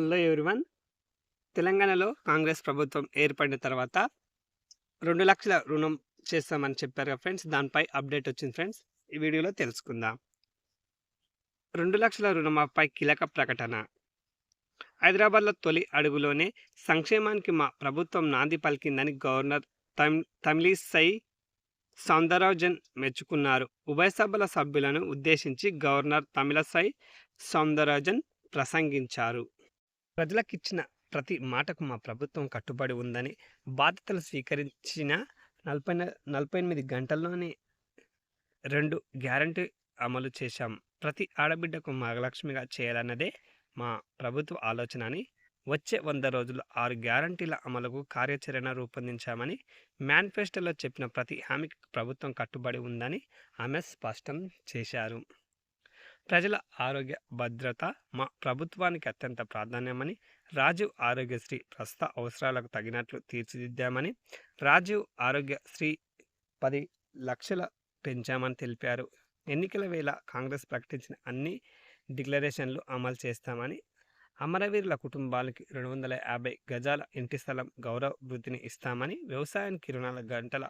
Hello everyone తెలంగాణలో కాంగ్రెస్ ప్రభుత్వం ఏర్పడిన తర్వాత రెండు లక్షల రుణం చేస్తామని చెప్పారు కదా ఫ్రెండ్స్. దానిపై అప్డేట్ వచ్చింది ఫ్రెండ్స్. ఈ వీడియోలో తెలుసుకుందాం. రెండు లక్షల రుణమాపై కీలక ప్రకటన. హైదరాబాద్లో తొలి అడుగులోనే సంక్షేమానికి మా ప్రభుత్వం నాంది పలికిందని గవర్నర్ తమ్ తమిళిసై సౌందరరాజన్ మెచ్చుకున్నారు. ఉభయ సభల సభ్యులను ఉద్దేశించి గవర్నర్ తమిళసై సౌందరరాజన్ ప్రసంగించారు. ప్రజలకిచ్చిన ప్రతి మాటకు మా ప్రభుత్వం కట్టుబడి ఉందని బాధ్యతలు స్వీకరించిన నలభై నలభై ఎనిమిది గంటల్లోనే రెండు గ్యారంటీ అమలు చేశాం. ప్రతి ఆడబిడ్డకు మహాలక్ష్మిగా చేయాలన్నదే మా ప్రభుత్వ ఆలోచన అని వచ్చే వంద రోజులు ఆరు గ్యారంటీల అమలుకు కార్యాచరణ రూపొందించామని మేనిఫెస్టోలో చెప్పిన ప్రతి హామీకి ప్రభుత్వం కట్టుబడి ఉందని ఆమె స్పష్టం చేశారు. ప్రజల ఆరోగ్య భద్రత మా ప్రభుత్వానికి అత్యంత ప్రాధాన్యమని రాజీవ్ ఆరోగ్యశ్రీ ప్రస్తుత అవసరాలకు తగినట్లు తీర్చిదిద్దామని రాజీవ్ ఆరోగ్యశ్రీ పది లక్షల పెంచామని తెలిపారు. ఎన్నికల వేళ కాంగ్రెస్ ప్రకటించిన అన్ని డిక్లరేషన్లు అమలు చేస్తామని అమరవీరుల కుటుంబాలకి రెండు వందల యాభై గజాల ఇంటి స్థలం గౌరవ వృద్ధిని ఇస్తామని వ్యవసాయానికి రుణాల గంటల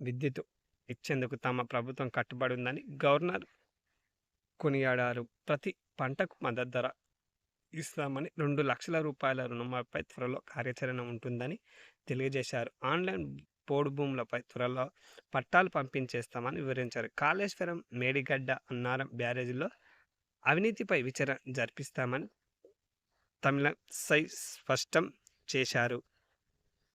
విద్యుత్ ఇచ్చేందుకు తమ ప్రభుత్వం కట్టుబడి ఉందని గవర్నర్ కొనియాడారు. ప్రతి పంటకు మద్దతు ధర ఇస్తామని రెండు లక్షల రూపాయల రుణమాపై త్వరలో కార్యాచరణ ఉంటుందని తెలియజేశారు. ఆన్లైన్ పోడు భూములపై త్వరలో పట్టాలు పంపించేస్తామని వివరించారు. కాళేశ్వరం మేడిగడ్డ అన్నారం బ్యారేజీలో అవినీతిపై విచారణ జరిపిస్తామని తమిళ సై స్పష్టం చేశారు.